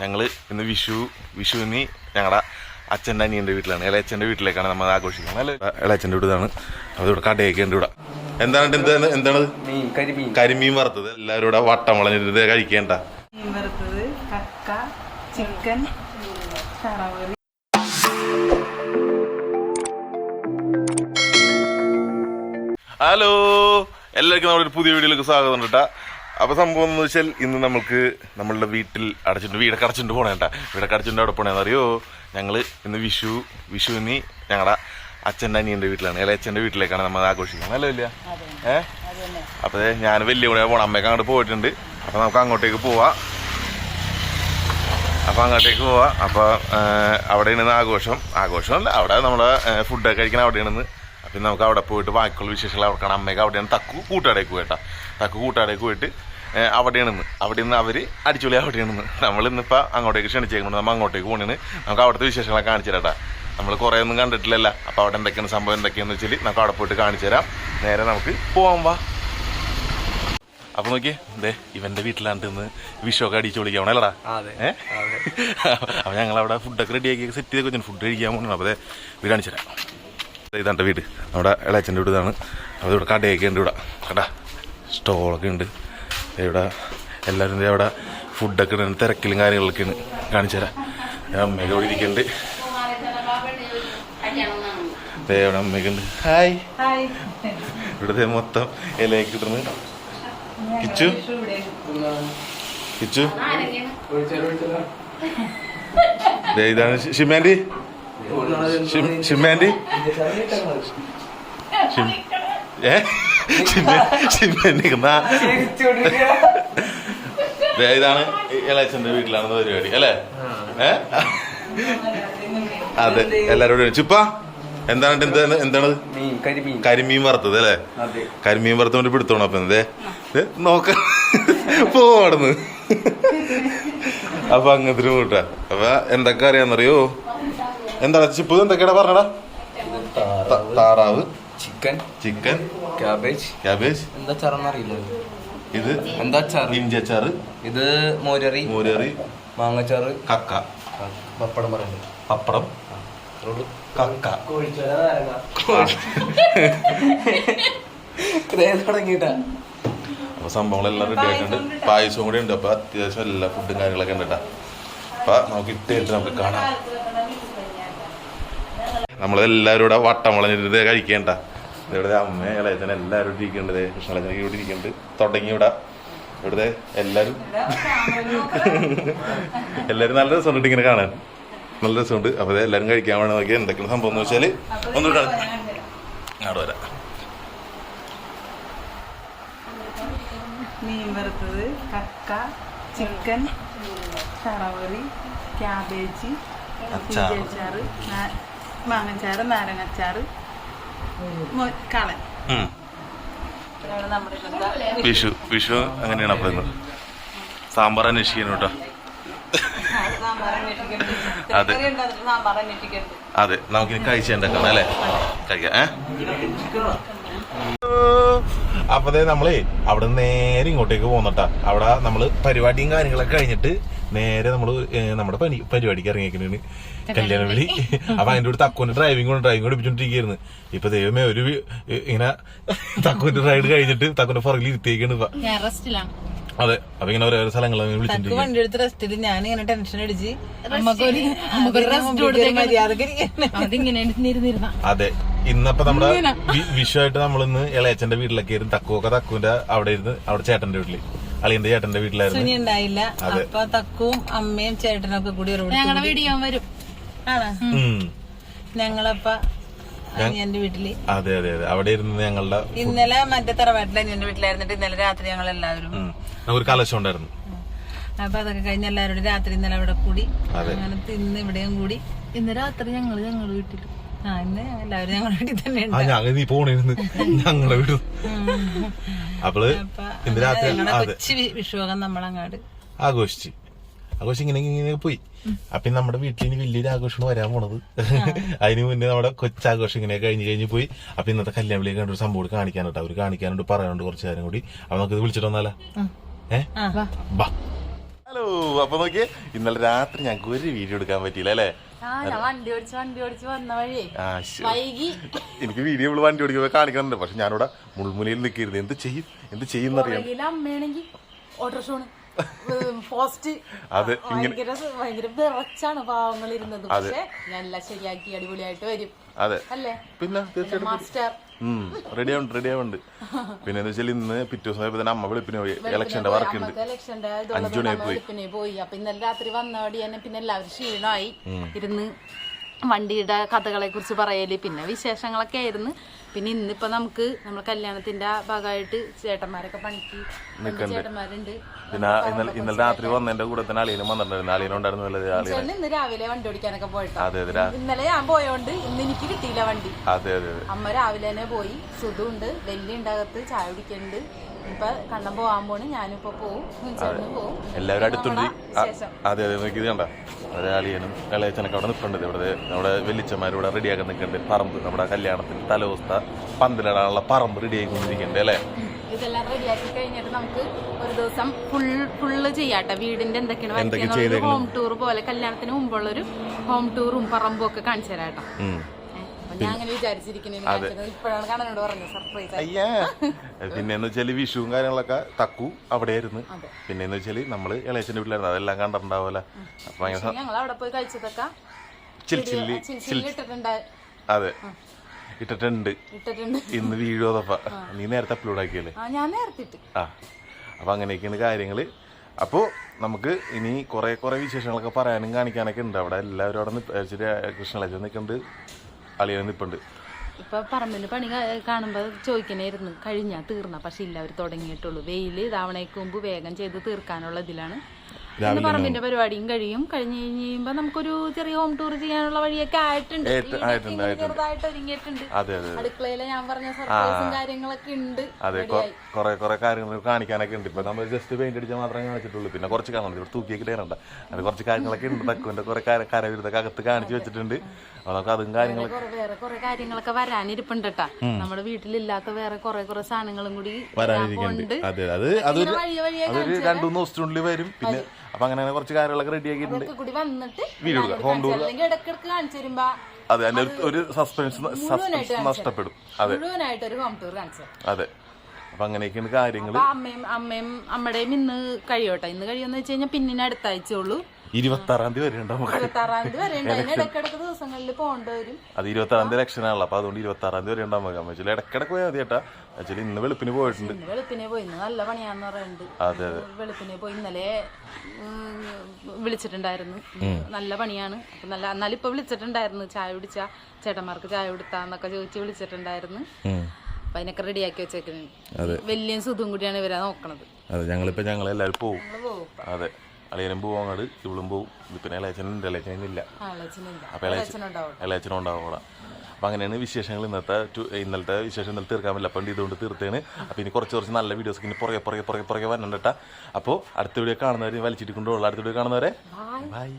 ഞങ്ങൾ ഇന്ന് വിഷു വിഷു ഇനി ഞങ്ങളുടെ അച്ഛന്റെ അനിയന്റെ വീട്ടിലാണ്. ഇളയച്ചന്റെ വീട്ടിലേക്കാണ് നമ്മൾ ആഘോഷിക്കുന്നത് അല്ലെ? ഇളയച്ചന്റെ വീടാണ് അതിവിടെ കടയൊക്കെ ഉണ്ട് ഇവിടെ. എന്താണ് എന്താണ് എന്താണ്? മീൻ കരിമീൻ. കരിമീൻ വറുത്തത്. എല്ലാവരും ഇവിടെ വട്ടം വളഞ്ഞിട്ട് കഴിക്കേണ്ട. മീൻ വറുത്തത് കക്ക ചിക്കൻ ഹലോ. എല്ലാവർക്കും നമ്മുടെ ഒരു പുതിയ വീഡിയോയിലേക്ക് സ്വാഗതം കേട്ടാ അപ്പൊ സംഭവം എന്ന് വെച്ചാൽ ഇന്ന് നമ്മൾക്ക് നമ്മളുടെ വീട്ടിൽ അടച്ചിട്ട് വീടൊക്കെ അടച്ചിട്ട് പോണേട്ടാ വീടൊക്കെ അടച്ചിട്ട് അവിടെ പോണേന്ന് അറിയോ? ഞങ്ങൾ ഇന്ന് വിഷു വിഷുവിന് ഞങ്ങളുടെ അച്ഛന്റെ അനിയന്റെ വീട്ടിലാണ്. അല്ലെ അച്ഛന്റെ വീട്ടിലേക്കാണ് നമ്മൾ ആഘോഷിക്കുന്നത്. അല്ലേ വലിയ? ഏ? അപ്പൊ ഞാൻ വലിയ കൂടെ പോണം. അമ്മയൊക്കെ അങ്ങോട്ട് പോയിട്ടുണ്ട്. അപ്പൊ നമുക്ക് അങ്ങോട്ടേക്ക് പോവാ. അപ്പൊ അങ്ങോട്ടേക്ക് പോവാ. അപ്പൊ അവിടെയാണ് ആഘോഷം ആഘോഷം. ആഘോഷമല്ല അവിടെ നമ്മളെ ഫുഡൊക്കെ കഴിക്കണം അവിടെയാണെന്ന് അപ്പം നമുക്ക് അവിടെ പോയിട്ട് ബാക്കിയുള്ള വിശേഷങ്ങൾ അവിടെ കാണാം അമ്മയ്ക്ക് അവിടെയാണ് തക്കു കൂട്ടാടേക്ക് പോയിട്ടാ തക്കു കൂട്ടാടേക്ക് പോയിട്ട് അവിടെയാണ് അവിടെയാണെന്ന് അവിടെ നിന്ന് അവർ അടിച്ചുപൊളി അവിടെയാണെന്ന് നമ്മൾ ഇന്നിപ്പോൾ അങ്ങോട്ടേക്ക് ക്ഷണിച്ചേക്കുന്നത് നമ്മൾ അങ്ങോട്ടേക്ക് പോകണേന് നമുക്ക് അവിടുത്തെ വിശേഷങ്ങളൊക്കെ കാണിച്ചു തരാട്ടാ നമ്മൾ കുറേ ഒന്നും കണ്ടിട്ടില്ലല്ല. അപ്പോൾ അവിടെ എന്തൊക്കെയാണ് സംഭവം എന്തൊക്കെയാണെന്ന് വെച്ചാൽ നമുക്ക് അവിടെ പോയിട്ട് കാണിച്ചു തരാം. നേരെ നമുക്ക് പോവാം വാ. അപ്പൊ നോക്കിയേ ദേ ഇവന്റെ വീട്ടിലാണ്ട് ഇന്ന് വിഷുവൊക്കെ അടിച്ചു വിളിക്കാം അല്ലടാ അപ്പൊ ഞങ്ങൾ അവിടെ ഫുഡൊക്കെ റെഡിയാക്കി സെറ്റ് ചെയ്ത് ഫുഡ് കഴിക്കാൻ പോകണം അപ്പൊ കാണിച്ചു തരാം. ഇതാണ്ട് വീട്. നമ്മുടെ ഇളയച്ചന്റെ വീട് ഇതാണ്. അപ്പോൾ ഇവിടെ കടയൊക്കെ ഉണ്ട് ഇവിടെ. കട സ്റ്റോളൊക്കെ ഉണ്ട്. ഇവിടെ എല്ലാവരും അവിടെ ഫുഡൊക്കെ ഉണ്ട്. തിരക്കിലും കാര്യങ്ങളൊക്കെയാണ്. കാണിച്ചു തരാം. ദേ അമ്മയൊക്കെ ഇവിടെ ഇരിക്കുന്നുണ്ട്. ഇവിടെ അമ്മയൊക്കെ ഉണ്ട്. ഹായ്. ഇവിടുത്തെ മൊത്തം ഇലയൊക്കെ ഇടുന്നു കിച്ചു? കിച്ചു? ദേ ഇതാണ് ഷിമാൻഡി ഷിം ഏ? ദേ ഇതാണ് ഇളയച്ചന്റെ വീട്ടിലാണ് പരിപാടി അല്ലേ? ഏ? അതെ എല്ലാരോടും ചിപ്പ എന്താണ് എന്താണ് എന്താണ്? കരിമീൻ. വറുത്തത് അല്ലേ? കരിമീൻ വറുത്തോണ്ട് പിടുത്തോണം അപ്പൊ എന്തേ നോക്ക. പോവാടുന്ന് അപ്പൊ അങ്ങനത്തെ കൂട്ടാ. അപ്പൊ എന്തൊക്കെ അറിയാന്നറിയോ? എന്താ ചിപ്പ് എന്തൊക്കെയാണ് പറഞ്ഞടാ? താറാവ് ചിക്കൻ ചിക്കൻ. ക്യാബേജ് ക്യാബേജ് എന്താ ചാറന്നറിയില്ല? ഇത് എന്താ അച്ചാറ്. ഇഞ്ചച്ചാറ് ഇത് മോരറി. മോരറി. മാങ്ങച്ചാറ്. കക്ക. പപ്പടം പറയുന്നത് പപ്പടം. കക്ക. തുടങ്ങിട്ടാ അപ്പൊ സംഭവങ്ങളെല്ലാം റെഡി ആയിട്ടുണ്ട്. പായസവും കൂടെ ഉണ്ട്. അപ്പൊ അത്യാവശ്യം എല്ലാ ഫുഡും കാര്യങ്ങളൊക്കെ ഉണ്ട് കേട്ടാ അപ്പൊ നമുക്ക് ഇട്ടേറ്റ് നമുക്ക് കാണാം. നമ്മളെല്ലാവരും ഇവിടെ വട്ടം വളഞ്ഞിട്ട് കഴിക്കേണ്ട. ഇവിടെ അമ്മ ഇളയച്ചൻ എല്ലാവരും ഇവിടെ ഇരിക്കുന്നുണ്ട്. കൃഷ്ണളച്ചനൊക്കെ ഇവിടെ ഇരിക്കുന്നുണ്ട്. തുടങ്ങി ഇവിടെ. ഇവിടുത്തെ എല്ലാവരും. എല്ലാവരും നല്ല രസമുണ്ട് ഇങ്ങനെ കാണാൻ. നല്ല രസമുണ്ട്. അപ്പൊ എല്ലാവരും കഴിക്കാൻ വേണം. നോക്കിയാൽ എന്തൊക്കെയാണ് സംഭവം എന്ന് വെച്ചാൽ ഒന്നുകൂടെ അവിടെ വരാം. മീൻ വറുത്തത് കക്ക ചിക്കൻ ചറവറി ക്യാബേജ് അച്ചാറ്. മാങ്ങച്ചാറ് നാരങ്ങച്ചാറ് കളൻ. വിഷു വിഷു അങ്ങനെയാണ് അപ്പൊ ഇന്ന്. സാമ്പാർ അന്വേഷിക്കുന്നു കേട്ടോ. അതെ. അതെ. നമുക്കിനി കഴിച്ചേണ്ടല്ലേ അല്ലേ? കഴിക്കാം ഏ? അപ്പൊ ദേ നമ്മളേ അവിടെ നേരെ ഇങ്ങോട്ടേക്ക് പോന്നട്ടാ. അവിടെ നമ്മൾ പരിപാടിയും കാര്യങ്ങളൊക്കെ കഴിഞ്ഞിട്ട് നേരെ നമ്മൾ നമ്മുടെ പനി പരിപാടിക്ക് ഇറങ്ങിയിരിക്കുന്നതാണ് കല്യാണ വിളി അപ്പൊ അതിന്റെ കൂടെ തക്കുവിന്റെ ഡ്രൈവിംഗ് കൊണ്ട് ഡ്രൈവിംഗ് പഠിപ്പിച്ചോണ്ടിരിക്കുന്നു ഇപ്പൊ ദൈവമേ ഒരു ഇങ്ങനെ തക്കുവിന്റെ റൈഡ് കഴിഞ്ഞിട്ട് തക്കുവിന്റെ പുറകിൽ ഇരുത്തിയേക്കാണ് ഇപ്പൊ അതെ അപ്പൊ ഇങ്ങനെ ഓരോ സ്ഥലങ്ങളും വിളിച്ചിട്ടുണ്ട് ഞാൻ ഇങ്ങനെ ടെൻഷൻ അടിച്ച് അതെ. ഇന്നപ്പൊ നമ്മുടെ വിഷുവായിട്ട് നമ്മളിന്ന് ഇളയച്ചന്റെ വീട്ടിലൊക്കെ ആയിരുന്നു. തക്കുവൊക്കെ തക്കുവിന്റെ അവിടെ ഇരുന്ന് അവിടെ ചേട്ടന്റെ വീട്ടിൽ. അളിയന്റെ ചേട്ടന്റെ വീട്ടിലായിരുന്നു. സുനി ഉണ്ടായില്ല. അപ്പൊ തക്കുവും അമ്മയും ചേട്ടനൊക്കെ കൂടി ഒരു ഞങ്ങളുടെ വീഡിയോ വരും. ഞങ്ങളപ്പ അനിയന്റെ വീട്ടിൽ. അതെ അതെ അതെ. അവിടെ ഇരുന്ന് ഞങ്ങളുടെ ഇന്നലെ മറ്റേ തറവാട്ടിലെ അനിയന്റെ വീട്ടിലായിരുന്നിട്ട് ഇന്നലെ രാത്രി ഞങ്ങൾ എല്ലാവരും. ഒരു കലശം ഉണ്ടായിരുന്നു. അപ്പൊ അതൊക്കെ കഴിഞ്ഞ എല്ലാവരും രാത്രി ഇന്നലെ അവിടെ കൂടി. അങ്ങനെ തിന്ന് ഇവിടെയും കൂടി. ഇന്ന് രാത്രി ഞങ്ങൾ ഞങ്ങളുടെ ഇന്ന് എല്ലാവരും ഞങ്ങളുടെ വീട്ടിൽ തന്നെ ആ ഞങ്ങൾ നീ പോണേന്ന് ഞങ്ങളുടെ വിടും. അപ്പൾ അപ്പൊ ഇന്ന് രാത്രി അതെ. കൊച്ചു വി- വിഷുവകം നമ്മളങ്ങാട്. ആഘോഷിച്ച്. ആഘോഷം ഇങ്ങനെ ഇങ്ങനെ പോയി. അപ്പൊ നമ്മുടെ വീട്ടിൽ ഇനി വലിയൊരു ആഘോഷമാണ് വരാൻ പോണത്. അതിന് മുന്നേ നമ്മുടെ കൊച്ചാഘോഷം ഇങ്ങനെ കഴിഞ്ഞ് കഴിഞ്ഞ് പോയി. അപ്പൊ ഇന്നത്തെ കല്യാണം വിളിയൊക്കെ കണ്ടൊരു സംഭവം കൂടി കാണിക്കാനുണ്ട് അവർ കാണിക്കാനുണ്ട് പറയാനുണ്ട് കുറച്ച് കാര്യം കൂടി. അപ്പൊ നമുക്ക് ഇത് വിളിച്ചിട്ട് വന്നാലോ? ഏ? ബാ ഹലോ അപ്പൊ നോക്കിയേ ഇന്നലെ രാത്രി ഞങ്ങൾക്ക് ഒരു വീഡിയോ എടുക്കാൻ പറ്റിയില്ല അല്ലേ? എനിക്ക് വീഡിയോ വണ്ടി ഓടിക്കുമ്പോൾ കാണിക്കുന്നുണ്ട് പക്ഷെ ഞാനിവിടെ മുൾമുനയിൽ നിൽക്കരുത്. എന്ത് ചെയ്യും? എന്ത് ഓട്ടോറിക്ഷോണ് പോസ്റ്റ്. അതെ, ഇങ്ങനെ- അതെ. പിന്നെ തീർച്ചയായിട്ടും മാസ്റ്റർ. റെഡി ആവുന്നുണ്ട് റെഡി ആവുന്നുണ്ട് പിന്നെ എന്ന് വെച്ചാൽ ഇന്ന് പിറ്റേ ദിവസം ആയപ്പോ തന്നെ അമ്മ വെളുപ്പിന് പോയി. ഇലക്ഷന്റെ വർക്ക് ഉണ്ട് അഞ്ചു മണിയായി പോയി. പോയി. അപ്പൊ ഇന്നലെ രാത്രി വന്നോടി പിന്നെ എല്ലാവരും ക്ഷീണമായി ഇരുന്ന് വണ്ടിയുടെ കഥകളെ കുറിച്ച് പറയൽ പിന്നെ വിശേഷങ്ങളൊക്കെ ആയിരുന്നു. പിന്നെ ഇന്നിപ്പോ നമുക്ക് നമ്മുടെ കല്യാണത്തിന്റെ ഭാഗമായിട്ട് ചേട്ടന്മാരൊക്കെ പണിക്ക് ചേട്ടന്മാരുണ്ട്. പിന്നെ ഇന്നലെ രാത്രി വന്നതിന്റെ കൂടെ തന്നെ അളിയനും വന്നിട്ടുണ്ടായിരുന്നു. അളിയനും ഉണ്ടായിരുന്നു ഇന്ന് രാവിലെ വണ്ടി ഓടിക്കാനൊക്കെ പോയിട്ട്. ഇന്നലെ ഞാൻ പോയോണ്ട് ഇന്ന് എനിക്ക് കിട്ടിയില്ല വണ്ടി. അമ്മ രാവിലെ തന്നെ പോയി. സുധുണ്ട് വെല്ലി ഉണ്ടാകത്ത് ചായ കുടിക്കുന്നുണ്ട് ഇപ്പൊ കണ്ണം പോവാൻ പോണ് ഞാനിപ്പോ പോവും. ചേട്ടനും പോവും. എല്ലാവരും അടുത്തുണ്ട്. അതെ അതെ നോക്കി ഇത് കണ്ട? അതെ അളിയനും ഇളയച്ചനൊക്കെ അവിടെ നിൽപ്പുണ്ട്. ഇവിടെ നമ്മുടെ വെല്ലിച്ചന്മാർ ഇവിടെ റെഡിയാക്കാൻ നിൽക്കുന്നുണ്ട്. പറമ്പ് നമ്മുടെ കല്യാണത്തിന് തലവസ്ഥ പന്തലിടാനുള്ള പറമ്പ് റെഡി ആയിക്കൊണ്ടിരിക്കുന്നുണ്ട് അല്ലേ? ഇതെല്ലാം റെഡിയാക്കി കഴിഞ്ഞിട്ട് നമുക്ക് ഒരു ദിവസം ഫുൾ ഫുള്ള് ചെയ്യാട്ടെ. വീടിന്റെ എന്തൊക്കെയാണ് എന്തൊക്കെ ഹോം ടൂർ പോലെ കല്യാണത്തിന് മുമ്പുള്ളൊരു ഹോം ടൂറും പറമ്പും ഒക്കെ കാണിച്ചു തരാട്ടോ അയ്യാ. പിന്നെന്ന് വെച്ചാൽ വിഷുവും കാര്യങ്ങളൊക്കെ തക്കു അവിടെയായിരുന്നു. പിന്നെന്ന് വെച്ചാൽ നമ്മൾ ഇളയച്ചന്റെ വീട്ടിലായിരുന്നു. അതെല്ലാം കണ്ടിട്ടുണ്ടാവൂല അപ്പൊ ഞങ്ങൾ അവിടെ പോയി കഴിച്ചതൊക്കെ ചിൽച്ചില്ലി അതെ. ഇട്ടിട്ടുണ്ട്. ഇട്ടിട്ടുണ്ട്. ഇന്ന് വീഴുവതപ്പ. നീ നേരത്തെ അപ്ലോഡ് ആക്കിയല്ലേ? ആ അപ്പൊ അങ്ങനെയൊക്കെയാണ് കാര്യങ്ങൾ. അപ്പോ നമുക്ക് ഇനി കുറെ കുറെ വിശേഷങ്ങളൊക്കെ പറയാനും കാണിക്കാനൊക്കെ ഉണ്ട്. അവിടെ എല്ലാവരും അവിടെ കൃഷ്ണലജ നിൽക്കുന്നുണ്ട്. അളിയനെ നിപ്പുണ്ട്. ഇപ്പൊ പറമ്പിന് പണി കാണുമ്പോൾ കാണുമ്പോ ചോദിക്കണേരുന്നു കഴിഞ്ഞാ തീർന്ന പക്ഷെ ഇല്ല അവർ തുടങ്ങിയിട്ടുള്ളൂ. വെയിൽ ഇതാവണേക്ക് മുമ്പ് വേഗം ചെയ്ത് തീർക്കാനുള്ള ഇതിലാണ്. പിന്നെ പറമ്പിന്റെ പരിപാടിയും കഴിയും. കഴിഞ്ഞ് കഴിയുമ്പോ നമുക്കൊരു ചെറിയ ഹോം ടൂർ ചെയ്യാനുള്ള വഴിയൊക്കെ ആയിട്ടുണ്ട്. ചെറുതായിട്ട് ഒരുങ്ങിയിട്ടുണ്ട്. അടുക്കളയിൽ ഞാൻ പറഞ്ഞ സർപ്രൈസും കാര്യങ്ങളൊക്കെ ഉണ്ട്. അതെ കുറെ കുറെ കാര്യങ്ങൾ കാണിക്കാനൊക്കെ ഉണ്ട്. ഇപ്പൊ നമ്മൾ ജസ്റ്റ് പെയിന്റ് അടിച്ചാൽ മാത്രമേ കാണിച്ചിട്ടുള്ളൂ. പിന്നെ കുറച്ച് കാണുന്നുണ്ട് ഇവിടെ തൂക്കിയൊക്കെ ഇടേണ്ട. അത് കുറച്ച് കാര്യങ്ങളൊക്കെ ഉണ്ട്. തക്കുവിന്റെ കുറെ കരവിരുതൊക്കെ അകത്ത് കാണിച്ചു വെച്ചിട്ടുണ്ട്. നമുക്ക് അതും കാര്യങ്ങളൊക്കെ വേറെ കുറെ കാര്യങ്ങളൊക്കെ വരാനിരിപ്പുണ്ട് കേട്ടാ നമ്മുടെ വീട്ടിലില്ലാത്ത വേറെ കുറെ കുറെ സാധനങ്ങളും കൂടി വരാനിരിക്കുന്നുണ്ട്. അതെ അത്. അതൊരു രണ്ടു മൂന്ന് ദിവസത്തിനുള്ളിൽ വരും. പിന്നെ അപ്പൊ അങ്ങനെ അങ്ങനെ കുറച്ച് കാര്യങ്ങളൊക്കെ റെഡി ആക്കിയിട്ടുണ്ട്. വീഡിയോ ഹോം ടൂർ അതെ അതിന്റെ ഒരു- സസ്പെൻസ് സസ്പെൻസ് നഷ്ടപ്പെടും. അതെ. മുഴുവനായിട്ട് ഒരു ഹോം ടൂർ കാണിച്ചു അതെ. അപ്പൊ അങ്ങനെയൊക്കെയാണ് കാര്യങ്ങൾ അമ്മയും അമ്മയും അമ്മയുടെയും ഇന്ന് കഴിയോട്ടെ. ഇന്ന് കഴിയോന്ന് വെച്ച് കഴിഞ്ഞാൽ പിന്നിന് അടുത്ത ഇരുപത്താറാം ഉള്ളൂ ഇരുപത്തി ആറാം തീയതി വരെ ഉണ്ട് നമുക്ക് ദിവസങ്ങളിൽ പോകേണ്ടി വരും. അത് ഇരുപത്തി ആറാം തീയതി ഇലക്ഷൻ ആണല്ലോ. അപ്പൊ അതുകൊണ്ട് ഇരുപത്തി ആറാം തീയതി വരെ ഉണ്ടാവും നമുക്ക് ഇടക്കിടക്ക് പോയാൽ മതി ചേട്ടാ ആക്ച്വലി ഇന്ന് വെളുപ്പിന് പോയിട്ടുണ്ട്. ഇന്ന് വെളുപ്പിനെ പോയി ഇന്ന് നല്ല പണിയാന്ന് പറയുന്നുണ്ട് അതെ അതെ. വെളുപ്പിനെ പോയി ഇന്നലെ ഉം, വിളിച്ചിട്ടുണ്ടായിരുന്നു. നല്ല പണിയാണ്. അപ്പൊ നല്ല എന്നാലും ഇപ്പൊ വിളിച്ചിട്ടുണ്ടായിരുന്നു. ചായ കുടിച്ച ചേട്ടന്മാർക്ക് ചായ കൊടുത്താന്നൊക്കെ ചോദിച്ച് വിളിച്ചിട്ടുണ്ടായിരുന്നു. അപ്പൊ അതിനൊക്കെ റെഡിയാക്കി വെച്ചേക്കുന്നത് വലിയ സുഖം കൂടിയാണ് ഇവരെ നോക്കണത്. അതെ ഞങ്ങളിപ്പോ ഞങ്ങളെല്ലാവരും പോവും. പോകും അതെ. അളിയനും പോവും അങ്ങോട്ട് ഇവളും പോവും. പിന്നെ ഇളയച്ചനുണ്ട് ഇളയച്ചനില്ല അപ്പൊ ഇളയച്ചനും ഉണ്ടാവും അവിടെ. അപ്പൊ അങ്ങനെയാണ് വിശേഷങ്ങൾ ഇന്നത്തെ ഇന്നലത്തെ വിശേഷം ഇന്നലെ തീർക്കാൻ പറ്റില്ല. അപ്പം ഇതുകൊണ്ട് തീർത്തേണ്. അപ്പൊ ഇനി കുറച്ച് കുറച്ച് നല്ല വീഡിയോസ് ഇനി പുറകെ പുറകെ പുറകെ പുറകെ വരണ്ടട്ടാ അപ്പോൾ അടുത്ത വീഡിയോ കാണുന്നവരെ വലിച്ചിട്ട് കൊണ്ടുപോകുള്ളൂ അടുത്ത വീഡിയോ കാണുന്നവരെ ബൈ